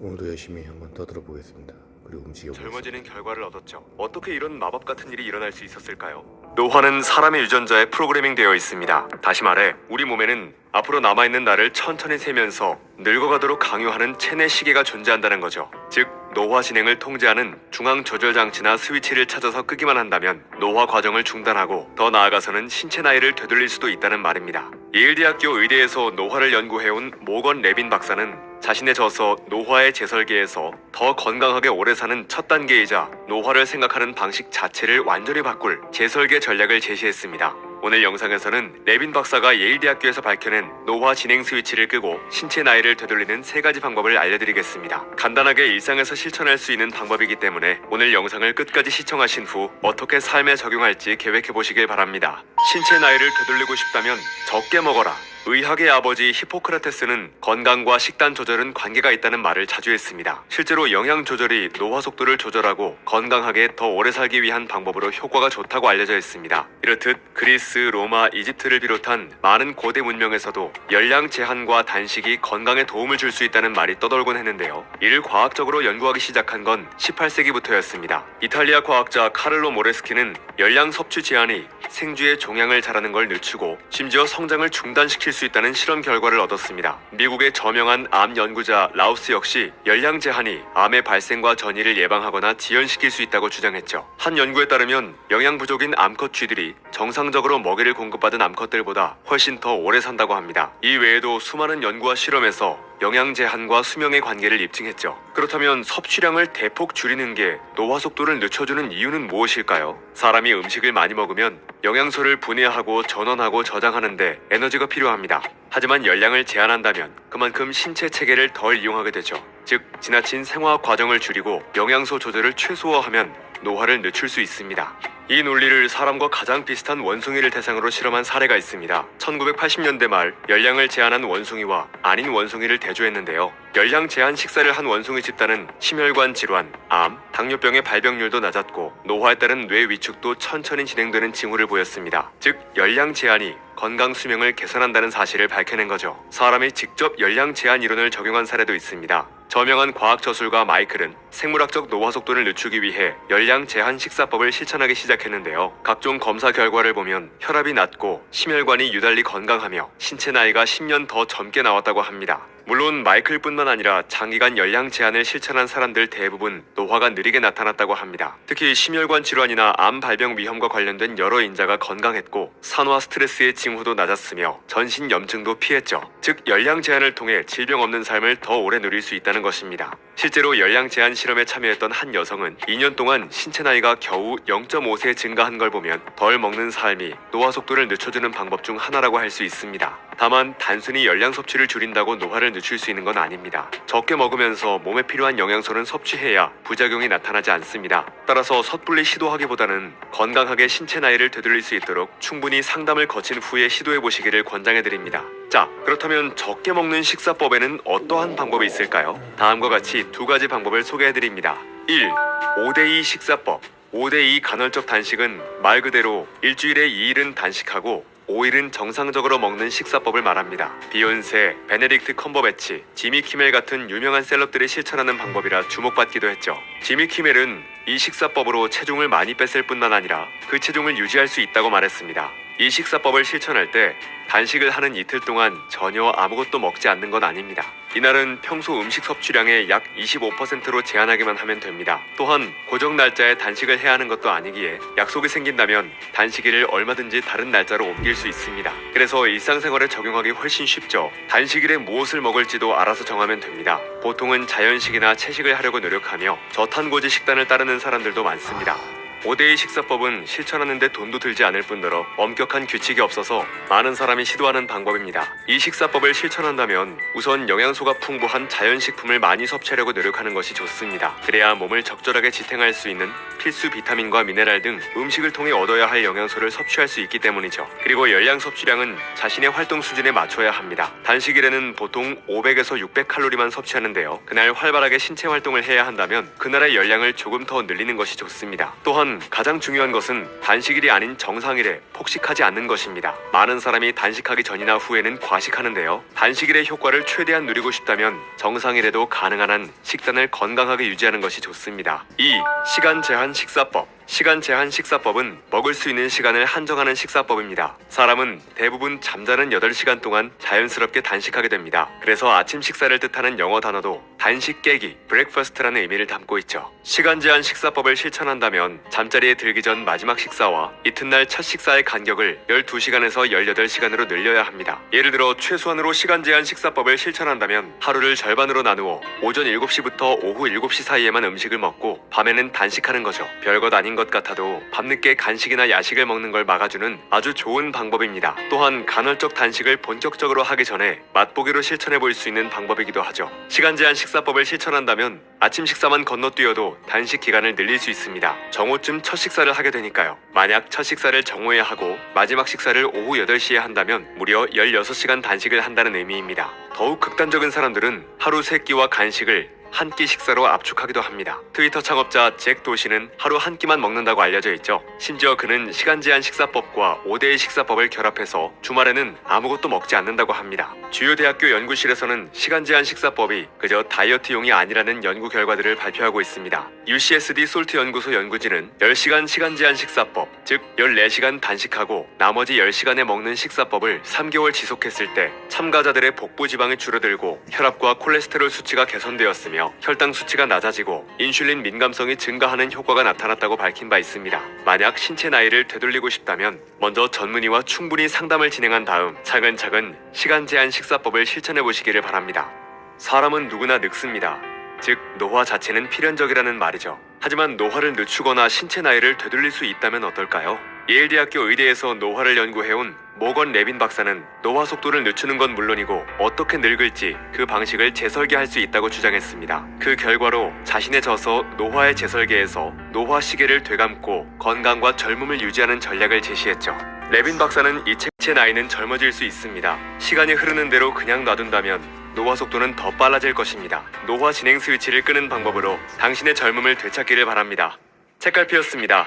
오늘도 열심히 한번 떠들어 보겠습니다. 그리고 움직여. 젊어지는 결과를 얻었죠. 어떻게 이런 마법 같은 일이 일어날 수 있었을까요? 노화는 사람의 유전자에 프로그래밍 되어 있습니다. 다시 말해, 우리 몸에는 앞으로 남아있는 날을 천천히 세면서 늙어가도록 강요하는 체내 시계가 존재한다는 거죠. 즉, 노화 진행을 통제하는 중앙 조절 장치나 스위치를 찾아서 끄기만 한다면 노화 과정을 중단하고 더 나아가서는 신체 나이를 되돌릴 수도 있다는 말입니다. 예일대학교 의대에서 노화를 연구해온 모건 레빈 박사는 자신의 저서 노화의 재설계에서 더 건강하게 오래 사는 첫 단계이자 노화를 생각하는 방식 자체를 완전히 바꿀 재설계 전략을 제시했습니다. 오늘 영상에서는 레빈 박사가 예일대학교에서 밝혀낸 노화 진행 스위치를 끄고 신체 나이를 되돌리는 세 가지 방법을 알려드리겠습니다. 간단하게 일상에서 실천할 수 있는 방법이기 때문에 오늘 영상을 끝까지 시청하신 후 어떻게 삶에 적용할지 계획해 보시길 바랍니다. 신체 나이를 되돌리고 싶다면 적게 먹어라. 의학의 아버지 히포크라테스는 건강과 식단 조절은 관계가 있다는 말을 자주 했습니다. 실제로 영양 조절이 노화 속도를 조절하고 건강하게 더 오래 살기 위한 방법으로 효과가 좋다고 알려져 있습니다. 이렇듯 그리스, 로마, 이집트를 비롯한 많은 고대 문명에서도 열량 제한과 단식이 건강에 도움을 줄 수 있다는 말이 떠돌곤 했는데요. 이를 과학적으로 연구하기 시작한 건 18세기부터였습니다. 이탈리아 과학자 카를로 모레스키는 열량 섭취 제한이 생쥐의 종양을 자라는 걸 늦추고 심지어 성장을 중단시킬 수 있다는 실험 결과를 얻었습니다. 미국의 저명한 암 연구자 라우스 역시 열량 제한이 암의 발생과 전이를 예방하거나 지연시킬 수 있다고 주장했죠. 한 연구에 따르면 영양 부족인 암컷 쥐들이 정상적으로 먹이를 공급받은 암컷들보다 훨씬 더 오래 산다고 합니다. 이 외에도 수많은 연구와 실험에서 영양 제한과 수명의 관계를 입증했죠. 그렇다면 섭취량을 대폭 줄이는 게 노화 속도를 늦춰주는 이유는 무엇일까요? 사람이 음식을 많이 먹으면 영양소를 분해하고 전원하고 저장하는데 에너지가 필요합니다. 하지만 열량을 제한한다면 그만큼 신체 체계를 덜 이용하게 되죠. 즉, 지나친 생화 과정을 줄이고 영양소 조절을 최소화하면 노화를 늦출 수 있습니다. 이 논리를 사람과 가장 비슷한 원숭이를 대상으로 실험한 사례가 있습니다. 1980년대 말 열량을 제한한 원숭이와 아닌 원숭이를 대조했는데요. 열량 제한 식사를 한 원숭이 집단은 심혈관 질환, 암, 당뇨병의 발병률도 낮았고 노화에 따른 뇌 위축도 천천히 진행되는 징후를 보였습니다. 즉 열량 제한이 건강 수명을 개선한다는 사실을 밝혀낸 거죠. 사람이 직접 열량 제한 이론을 적용한 사례도 있습니다. 저명한 과학 저술가 마이클은 생물학적 노화 속도를 늦추기 위해 열량 제한 식사법을 실천하기 시작했는데요. 각종 검사 결과를 보면 혈압이 낮고 심혈관이 유달리 건강하며 신체 나이가 10년 더 젊게 나왔다고 합니다. 물론 마이클뿐만 아니라 장기간 열량 제한을 실천한 사람들 대부분 노화가 느리게 나타났다고 합니다. 특히 심혈관 질환이나 암 발병 위험과 관련된 여러 인자가 건강했고 산화 스트레스의 징후도 낮았으며 전신 염증도 피했죠. 즉 열량 제한을 통해 질병 없는 삶을 더 오래 누릴 수 있다는 것입니다. 실제로 열량 제한 실험에 참여했던 한 여성은 2년 동안 신체 나이가 겨우 0.5세 증가한 걸 보면 덜 먹는 삶이 노화 속도를 늦춰주는 방법 중 하나라고 할 수 있습니다. 다만 단순히 열량 섭취를 줄인다고 노화를 늦출 수 있는 건 아닙니다. 적게 먹으면서 몸에 필요한 영양소는 섭취해야 부작용이 나타나지 않습니다. 따라서 섣불리 시도하기보다는 건강하게 신체 나이를 되돌릴 수 있도록 충분히 상담을 거친 후에 시도해 보시기를 권장해 드립니다. 자, 그렇다면 적게 먹는 식사법에는 어떠한 방법이 있을까요? 다음과 같이 두 가지 방법을 소개해 드립니다. 1. 5대2 식사법. 5대2 간헐적 단식은 말 그대로 일주일에 2일은 단식하고 5일은 정상적으로 먹는 식사법을 말합니다. 비욘세, 베네딕트 컴버배치, 지미 키멜 같은 유명한 셀럽들이 실천하는 방법이라 주목받기도 했죠. 지미 키멜은 이 식사법으로 체중을 많이 뺐을 뿐만 아니라 그 체중을 유지할 수 있다고 말했습니다. 이 식사법을 실천할 때 단식을 하는 이틀 동안 전혀 아무것도 먹지 않는 건 아닙니다. 이날은 평소 음식 섭취량의 약 25%로 제한하기만 하면 됩니다. 또한 고정 날짜에 단식을 해야 하는 것도 아니기에 약속이 생긴다면 단식일을 얼마든지 다른 날짜로 옮길 수 있습니다. 그래서 일상생활에 적용하기 훨씬 쉽죠. 단식일에 무엇을 먹을지도 알아서 정하면 됩니다. 보통은 자연식이나 채식을 하려고 노력하며 저탄고지 식단을 따르는 사람들도 많습니다. 5대2 식사법은 실천하는데 돈도 들지 않을 뿐더러 엄격한 규칙이 없어서 많은 사람이 시도하는 방법입니다. 이 식사법을 실천한다면 우선 영양소가 풍부한 자연식품을 많이 섭취하려고 노력하는 것이 좋습니다. 그래야 몸을 적절하게 지탱할 수 있는 필수 비타민과 미네랄 등 음식을 통해 얻어야 할 영양소를 섭취할 수 있기 때문이죠. 그리고 열량 섭취량은 자신의 활동 수준에 맞춰야 합니다. 단식일에는 보통 500에서 600칼로리만 섭취하는데요. 그날 활발하게 신체 활동을 해야 한다면 그날의 열량을 조금 더 늘리는 것이 좋습니다. 또한 가장 중요한 것은 단식일이 아닌 정상일에 폭식하지 않는 것입니다. 많은 사람이 단식하기 전이나 후에는 과식하는데요. 단식일의 효과를 최대한 누리고 싶다면 정상일에도 가능한 한 식단을 건강하게 유지하는 것이 좋습니다. 2. 시간 제한 식사법. 시간 제한 식사법은 먹을 수 있는 시간을 한정하는 식사법입니다. 사람은 대부분 잠자는 8시간 동안 자연스럽게 단식하게 됩니다. 그래서 아침 식사를 뜻하는 영어 단어도 단식 깨기, 브렉퍼스트라는 의미를 담고 있죠. 시간 제한 식사법을 실천한다면 잠자리에 들기 전 마지막 식사와 이튿날 첫 식사의 간격을 12시간에서 18시간으로 늘려야 합니다. 예를 들어 최소한으로 시간 제한 식사법을 실천한다면 하루를 절반으로 나누어 오전 7시부터 오후 7시 사이에만 음식을 먹고 밤에는 단식하는 거죠. 별것 아닌 것 같아도 밤늦게 간식이나 야식을 먹는 걸 막아주는 아주 좋은 방법입니다. 또한 간헐적 단식을 본격적으로 하기 전에 맛보기로 실천해 볼 수 있는 방법이기도 하죠. 시간 제한 식사법을 실천한다면 아침 식사만 건너뛰어도 단식 기간을 늘릴 수 있습니다. 정오쯤 첫 식사를 하게 되니까요. 만약 첫 식사를 정오에 하고 마지막 식사를 오후 8시에 한다면 무려 16시간 단식을 한다는 의미입니다. 더욱 극단적인 사람들은 하루 세끼와 간식을 한 끼 식사로 압축하기도 합니다. 트위터 창업자 잭 도시는 하루 한 끼만 먹는다고 알려져 있죠. 심지어 그는 시간 제한 식사법과 5대의 식사법을 결합해서 주말에는 아무것도 먹지 않는다고 합니다. 주요 대학교 연구실에서는 시간 제한 식사법이 그저 다이어트용이 아니라는 연구 결과들을 발표하고 있습니다. UCSD 솔트 연구소 연구진은 10시간 시간 제한 식사법, 즉 14시간 단식하고 나머지 10시간에 먹는 식사법을 3개월 지속했을 때 참가자들의 복부 지방이 줄어들고 혈압과 콜레스테롤 수치가 개선되었으며 혈당 수치가 낮아지고 인슐린 민감성이 증가하는 효과가 나타났다고 밝힌 바 있습니다. 만약 신체 나이를 되돌리고 싶다면 먼저 전문의와 충분히 상담을 진행한 다음 차근차근 시간 제한 식사법을 실천해 보시기를 바랍니다. 사람은 누구나 늙습니다. 즉 노화 자체는 필연적이라는 말이죠. 하지만 노화를 늦추거나 신체 나이를 되돌릴 수 있다면 어떨까요? 예일대학교 의대에서 노화를 연구해온 모건 레빈 박사는 노화 속도를 늦추는 건 물론이고 어떻게 늙을지 그 방식을 재설계할 수 있다고 주장했습니다. 그 결과로 자신의 저서 노화의 재설계에서 노화 시계를 되감고 건강과 젊음을 유지하는 전략을 제시했죠. 레빈 박사는 이 책의 나이는 젊어질 수 있습니다. 시간이 흐르는 대로 그냥 놔둔다면 노화 속도는 더 빨라질 것입니다. 노화 진행 스위치를 끄는 방법으로 당신의 젊음을 되찾기를 바랍니다. 책갈피였습니다.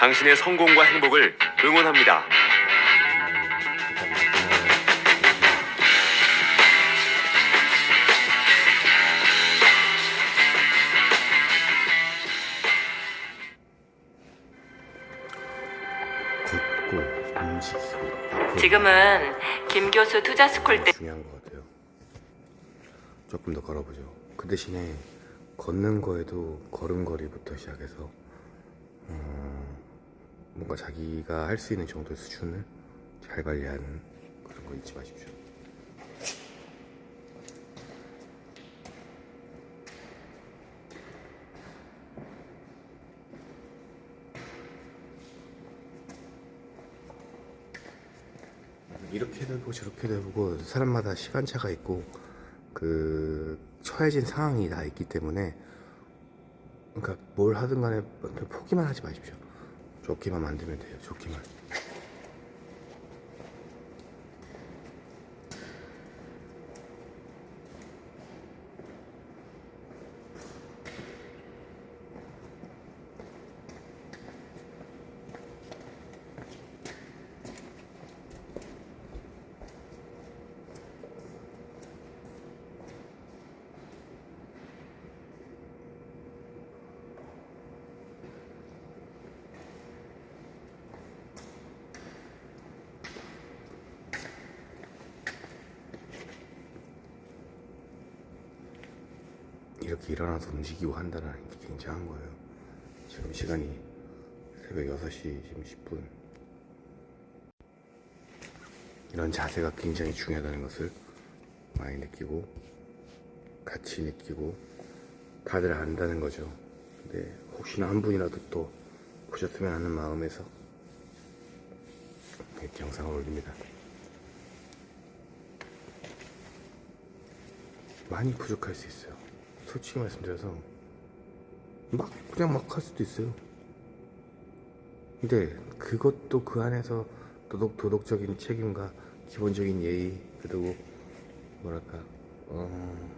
당신의 성공과 행복을 응원합니다. 지금은 김 교수 투자 스쿨 때 중요한 것 같아요. 조금 더 걸어보죠. 그 대신에 걷는 거에도 걸음걸이부터 시작해서 어, 뭔가 자기가 할 수 있는 정도의 수준을 잘 관리하는 그런 거 잊지 마십시오. 이렇게도 해보고 저렇게도 해보고 사람마다 시간차가 있고 그 처해진 상황이 다 있기 때문에 그러니까 뭘 하든 간에 포기만 하지 마십시오. 좋기만 만들면 돼요 좋기만 이렇게 일어나서 움직이고 한다는 게 굉장한 거예요. 지금 시간이 새벽 6시 지금 10분. 이런 자세가 굉장히 중요하다는 것을 많이 느끼고 같이 느끼고 다들 안다는 거죠. 근데 혹시나 한 분이라도 또 보셨으면 하는 마음에서 이렇게 영상을 올립니다. 많이 부족할 수 있어요. 솔직히 말씀드려서 막 그냥 막 할 수도 있어요. 근데 그것도 그 안에서 도덕 도덕적인 책임과 기본적인 예의 그리고 뭐랄까 어,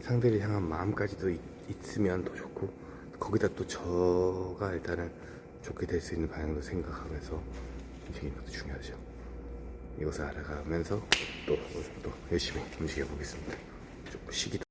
상대를 향한 마음까지도 있, 있으면 더 좋고 거기다 또 저가 일단은 좋게 될 수 있는 방향도 생각하면서 움직이는 것도 중요하죠. 이것을 알아가면서 또, 또 열심히 움직여 보겠습니다. 좀 시기도